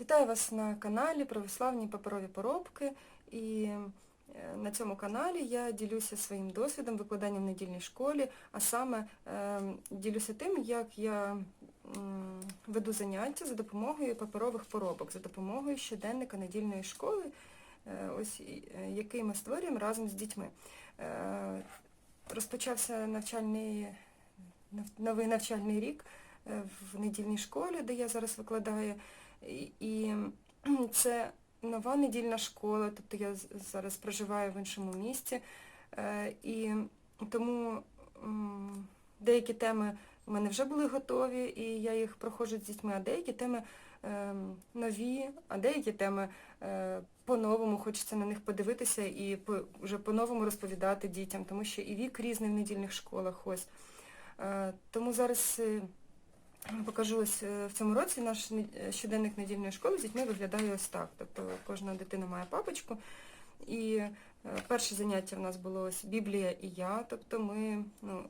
Вітаю вас на каналі Православні паперові поробки. І е, на цьому каналі я ділюся своїм досвідом викладання в недільній школі, а саме е, ділюся тим, як я веду заняття за допомогою паперових поробок, за допомогою щоденника недільної школи, е, ось який ми створюємо разом з дітьми. Розпочався навчальний, новий навчальний рік в недільній школі, де я зараз викладаю. І, це нова недільна школа, тобто я зараз проживаю в іншому місті. Е, І тому деякі теми в мене вже були готові, і я їх проходжу з дітьми, а деякі теми ем, нові, а деякі теми е, по-новому, хочеться на них подивитися і вже по-новому розповідати дітям, тому що і вік різний в недільних школах ось. Е, Тому зараз покажу ось е, в цьому році наш е, щоденник недільної школи з дітьми виглядає ось так. Тобто кожна дитина має папочку. І е, перше заняття в нас було ось Біблія і я. Тобто ми ну,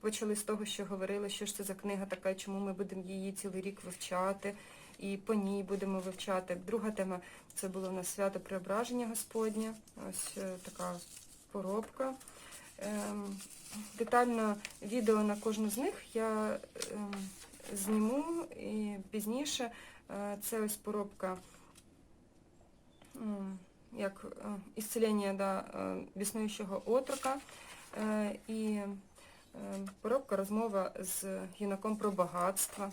почали з того, що говорили, що ж це за книга така, чому ми будемо її цілий рік вивчати, і по ній будемо вивчати. Друга тема це було у нас свято Преображення Господнє. Ось така поробка. Ем, Детально відео на кожну з них я ем, зніму і пізніше. Е, Це ось поробка як е, ісцелення да, біснуючого отрока е, і е, поробка розмова з юнаком про багатство.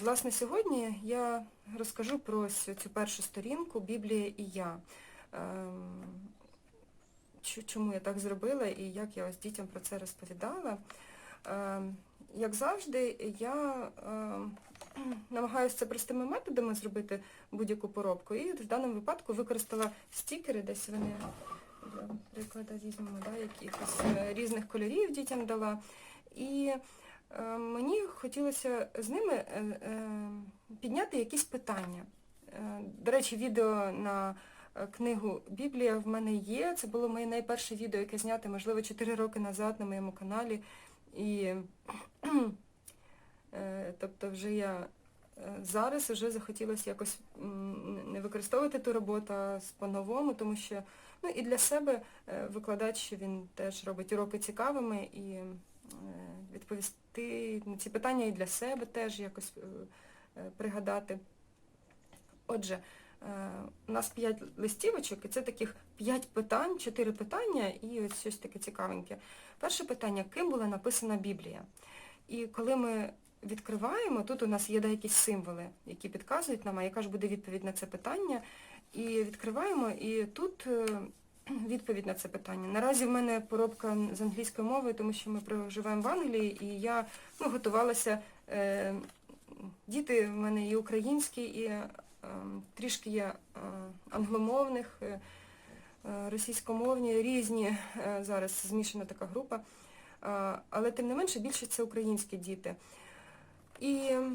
Власне, сьогодні я розкажу про цю першу сторінку Біблія і я. Чому я так зробила і як я ось дітям про це розповідала. Як завжди, я ем, намагаюся це простими методами зробити будь-яку поробку. І в даному випадку використала стікери, десь вони для прикладу візьмемо, да, якихось е, різних кольорів дітям дала. І е, мені хотілося з ними е, е, підняти якісь питання. Е, До речі, відео на е, книгу Біблія в мене є. Це було моє найперше відео, яке зняте, можливо, 4 роки назад на моєму каналі. І е, тобто вже я е, зараз вже захотілося якось не використовувати ту роботу по-новому, тому що ну, і для себе е, викладач він теж робить уроки цікавими і відповісти на ці питання і для себе теж якось пригадати. Отже, у нас 5 листівочок, і це таких 5 питань, 4 питання і ось щось таке цікавеньке. Перше питання, ким була написана Біблія? І коли ми відкриваємо, тут у нас є деякі символи, які підказують нам, а яка ж буде відповідь на це питання. І відкриваємо, і тут е, відповідь на це питання. Наразі в мене поробка з англійської мови, тому що ми проживаємо в Англії, і я ну, готувалася. Е, діти в мене і українські, і е, трішки є е, англомовних, е, російськомовні, різні. е, Зараз змішана така група. Але тим не менше більше це українські діти. І е,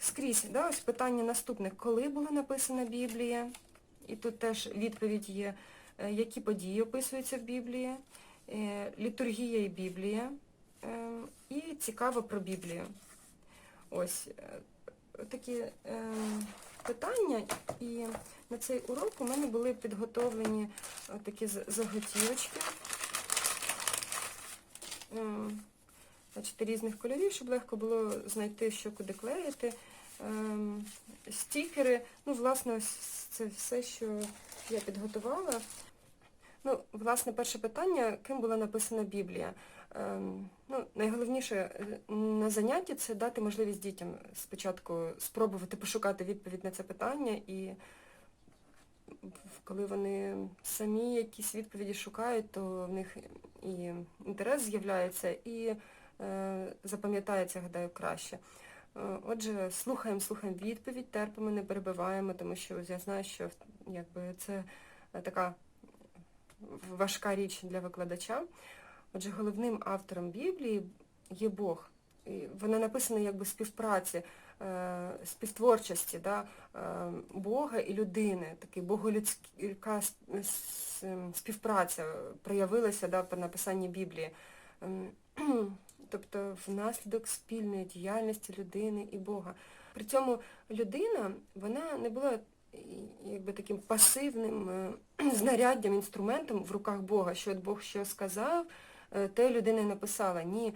скрізь, да, ось питання наступне, коли була написана Біблія? І тут теж відповідь є, е, які події описуються в Біблії, е, літургія і Біблія, е, і цікаво про Біблію. Ось е, такі е, питання, і на цей урок у мене були підготовлені е, такі заготівочки. Бачите, різних кольорів, щоб легко було знайти, що куди клеїти. Ем, Стікери, ну, власне, ось це все, що я підготувала. Ну, власне, перше питання, ким була написана Біблія. Ну, найголовніше е, на занятті це дати можливість дітям спочатку спробувати пошукати відповідь на це питання і коли вони самі якісь відповіді шукають, то в них і інтерес з'являється, і е, запам'ятається, гадаю, краще. Е, Отже, слухаємо, слухаємо відповідь, терпимо, не перебиваємо, тому що я знаю, що якби, це е, така важка річ для викладача. Отже, головним автором Біблії є Бог. І Вона написана якби співпраці, співтворчості да, е, Бога і людини, такий боголюдська ем, співпраця проявилася да, при написанні Біблії. Ем, Тобто внаслідок спільної діяльності людини і Бога. При цьому людина, вона не була якби таким пасивним е, знаряддям, інструментом в руках Бога, що от Бог що сказав, е, те людина написала. Ні.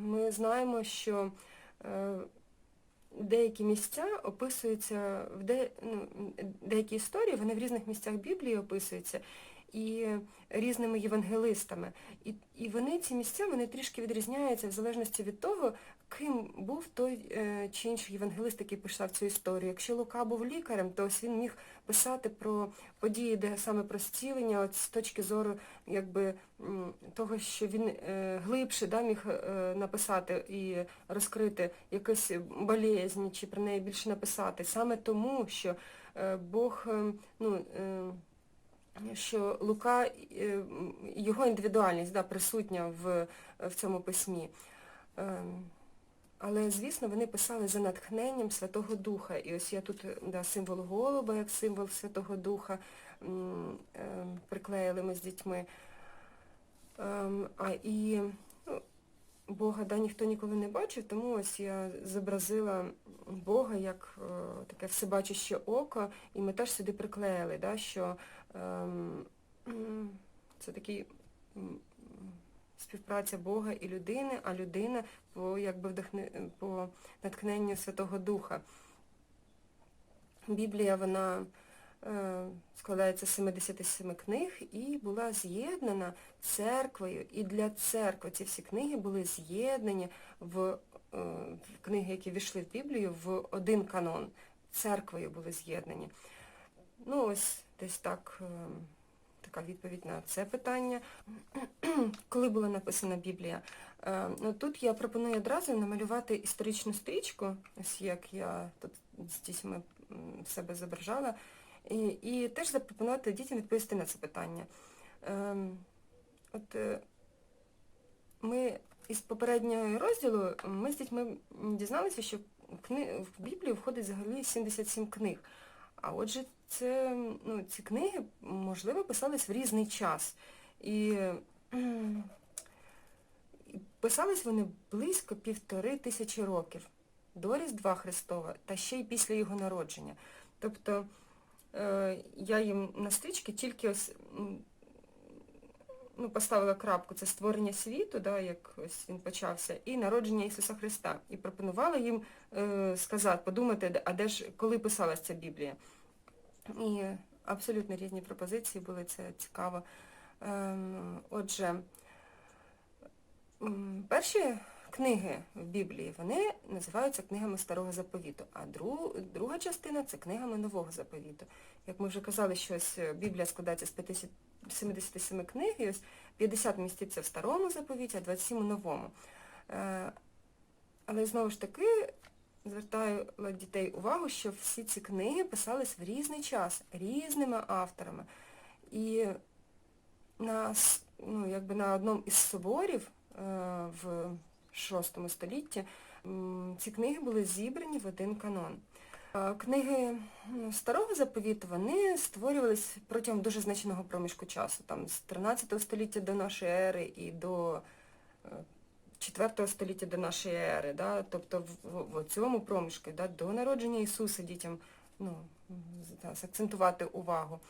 Ми знаємо, що е, деякі місця описуються, в де, ну, деякі історії, вони в різних місцях Біблії описуються і різними євангелистами. І, і вони, ці місця, вони трішки відрізняються в залежності від того, ким був той е, чи інший євангелист, який писав цю історію. Якщо Лука був лікарем, то ось він міг писати про події, де саме про зцілення, от з точки зору якби, того, що він е, глибше да, міг е, написати і розкрити якусь болезнь, чи про неї більше написати. Саме тому, що Бог, ну, що Лука, його індивідуальність да, присутня в, в цьому письмі. Але, звісно, вони писали за натхненням Святого Духа. І ось я тут да, символ голуба, як символ Святого Духа, ем, приклеїли ми з дітьми. Ем, А і ну, Бога да, ніхто ніколи не бачив, тому ось я зобразила Бога як е, таке всебачуще око, і ми теж сюди приклеїли, да, що ем, це такий співпраця Бога і людини, а людина по, якби вдохне, по натхненню Святого Духа. Біблія, вона е, складається з 77 книг і була з'єднана церквою. І для церкви ці всі книги були з'єднані в, е, книги, які війшли в Біблію, в один канон. Церквою були з'єднані. Ну, ось десь так, е, така відповідь на це питання. Коли була написана Біблія? Е, ну, тут я пропоную одразу намалювати історичну стрічку, ось як я тут з себе зображала, і, і теж запропонувати дітям відповісти на це питання. Ем, От е, ми із попереднього розділу ми з дітьми дізналися, що в Біблію входить взагалі 77 книг. А отже, це, ну, ці книги, можливо, писались в різний час. І писались вони близько півтори тисячі років до Різдва Христова та ще й після його народження. Тобто е, я їм на стрічки тільки ось ну, поставила крапку, це створення світу, да, як ось він почався, і народження Ісуса Христа. І пропонувала їм е, сказати, подумати, а де ж, коли писалася ця Біблія. І абсолютно різні пропозиції були, це цікаво. Е, отже, перші книги в Біблії, вони називаються книгами Старого Заповіту, а дру, друга частина це книгами Нового Заповіту. Як ми вже казали, що ось е, Біблія складається з 50, 77 книг, і ось 50 міститься в Старому Заповіті, а 27 у Новому. Е, але знову ж таки звертаю дітей увагу, що всі ці книги писались в різний час, різними авторами. І на, ну, якби на одному із соборів е, в VI столітті ці книги були зібрані в один канон. Е, Книги ну, Старого заповіту, вони створювались протягом дуже значного проміжку часу, там з 13 століття до нашої ери і до е, 4 століття до нашої ери, да? тобто в, в, цьому проміжку, да? до народження Ісуса дітям ну, з- акцентувати увагу.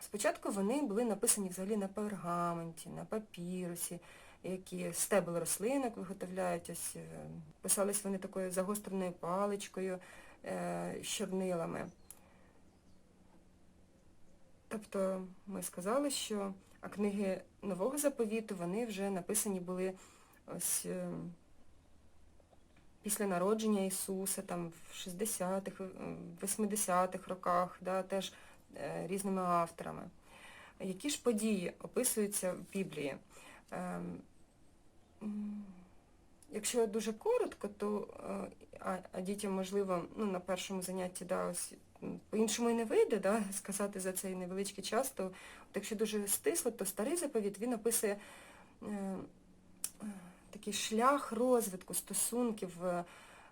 Спочатку вони були написані взагалі на пергаменті, на папірусі, які стебел рослинок виготовляють, ось е, писались вони такою загостреною паличкою, е, з чорнилами. Тобто ми сказали, що а книги Нового заповіту, вони вже написані були ось е, після народження Ісуса, там в 60-х, е, 80-х роках, да, теж різними авторами. Які ж події описуються в Біблії? Ем, Якщо дуже коротко, то е, а, а дітям, можливо, ну, на першому занятті да, ось, по-іншому і не вийде да, сказати за цей невеличкий час, то от якщо дуже стисло, то старий заповіт він описує е, е, такий шлях розвитку стосунків е,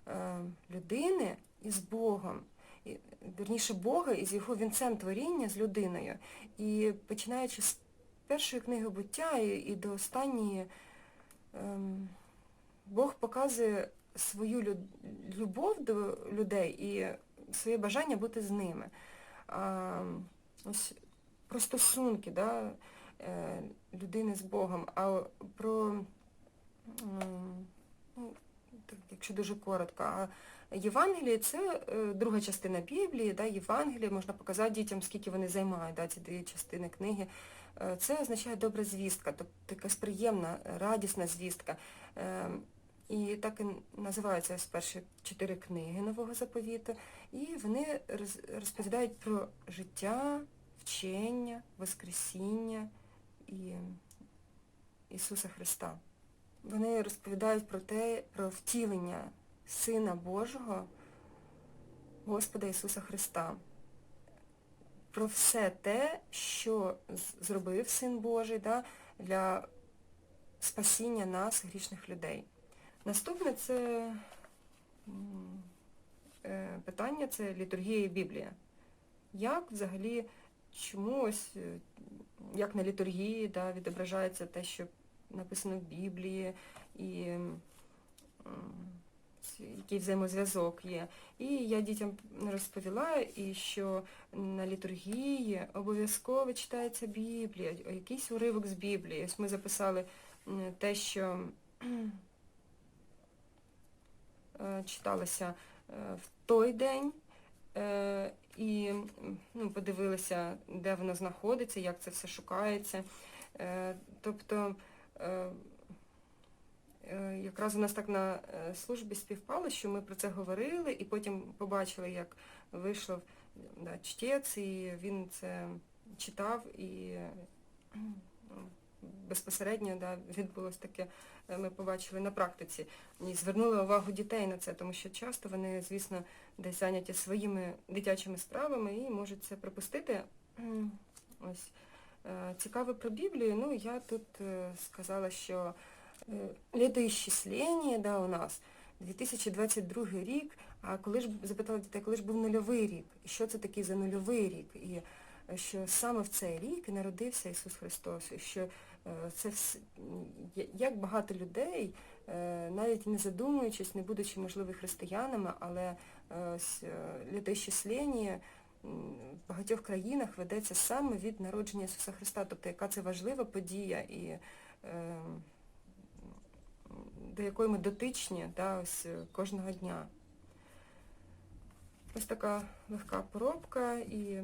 е, людини із Богом. І, вірніше Бога із його вінцем творіння з людиною. І починаючи з першої книги буття і, і до останньої, ем, Бог показує свою лю- любов до людей і своє бажання бути з ними. А, ось про стосунки да, е, людини з Богом, а про, ну, якщо дуже коротко, а Євангеліє це е, друга частина Біблії, да, Євангеліє, можна показати дітям, скільки вони займають, да, ці дві частини книги. Е, Це означає добра звістка, тобто якась приємна, е, радісна звістка. Е, І так і називаються ось перші чотири книги Нового заповіту. І вони розповідають про життя, вчення, Воскресіння і Ісуса Христа. Вони розповідають про те, про втілення Сина Божого, Господа Ісуса Христа. Про все те, що зробив Син Божий да, для спасіння нас, грішних людей. Наступне це е, питання, це літургія і Біблія. Як взагалі, чому ось, е, як на літургії да, відображається те, що написано в Біблії, і який взаємозв'язок є. І я дітям розповіла, і що на літургії обов'язково читається Біблія, якийсь уривок з Біблії. Ось ми записали те, що е, читалося е, в той день. Е, І ну, подивилися, де воно знаходиться, як це все шукається. Тобто якраз у нас так на е, службі співпало, що ми про це говорили, і потім побачили, як вийшов да, чтець, і він це читав, і е, ну, безпосередньо да, відбулося таке, е, ми побачили на практиці. І звернули увагу дітей на це, тому що часто вони, звісно, десь зайняті своїми дитячими справами і можуть це пропустити. Ось. Е, Цікаво про Біблію, ну я тут е, сказала, що е, да, у нас. 2022 рік, а коли ж запитала дітей, коли ж був нульовий рік, і що це такий за нульовий рік, і е, що саме в цей рік народився Ісус Христос, і що е, це вс- як багато людей, навіть не задумуючись, не будучи, можливо, християнами, але м, в багатьох країнах ведеться саме від народження Ісуса Христа, тобто яка це важлива подія і е, до якої ми дотичні да, ось, е, кожного дня. Ось така легка поробка і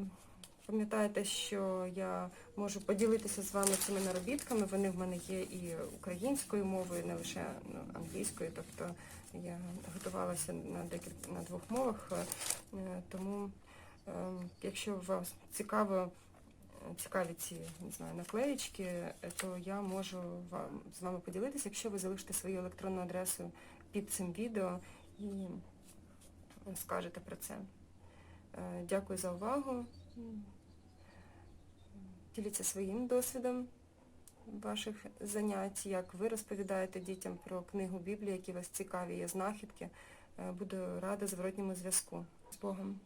пам'ятайте, що я можу поділитися з вами цими наробітками. Вони в мене є і українською мовою, не лише ну, англійською, тобто я готувалася на декілька на двох мовах, е, тому Ем, Якщо вас цікаво, цікаві ці не знаю, наклеїчки, то я можу вам, з вами поділитися, якщо ви залишите свою електронну адресу під цим відео і скажете про це. Е, Дякую за увагу. Діліться своїм досвідом ваших занять, як ви розповідаєте дітям про книгу Біблії, які вас цікаві, є знахідки. Е, Буду рада зворотньому зв'язку. З Богом.